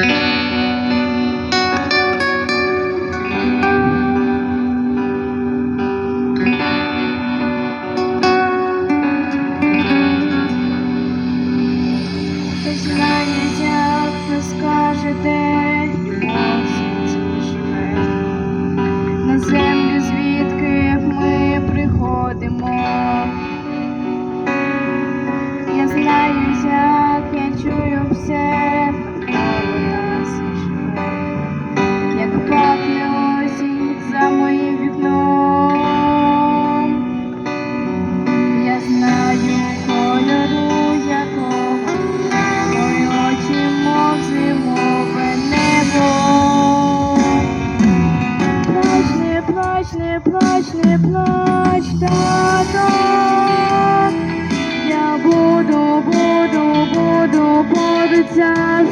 Знає, як хто скаже, поруч.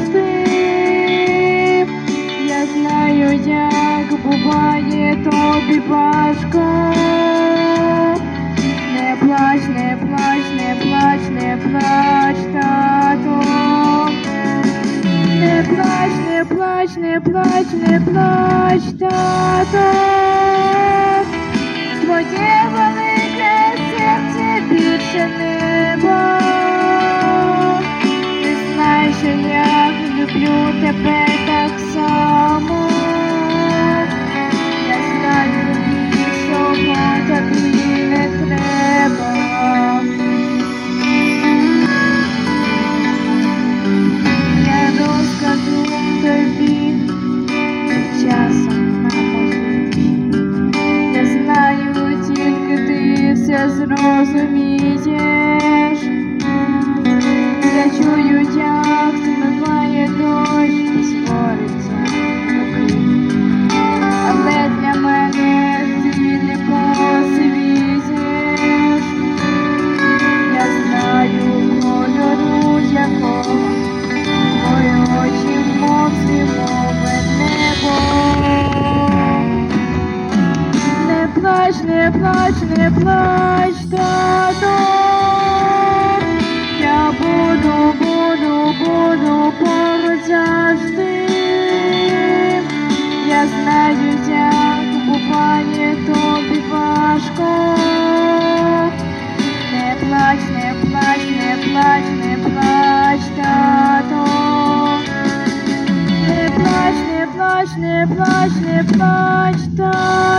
Я знаю, як буває тобі важко. Не плач, не плач, не плач, не плач, тато. Не плач, не плач, не плач, не плач, тато. Твоє велике серце більше неба. Що я люблю тебе так само. Я знаю, більшого тобі не треба. Я розкажу тобі часом на моїй. Я знаю, тільки ти все зрозумієш. Не плач, не плач, не плач, тато. Я буду, буду, буду поруч. Я знаю, як буває тобі важко. Не плач, не плач, не плач, не плач, тато. Не плач, не плач, не плач, не плач, тато.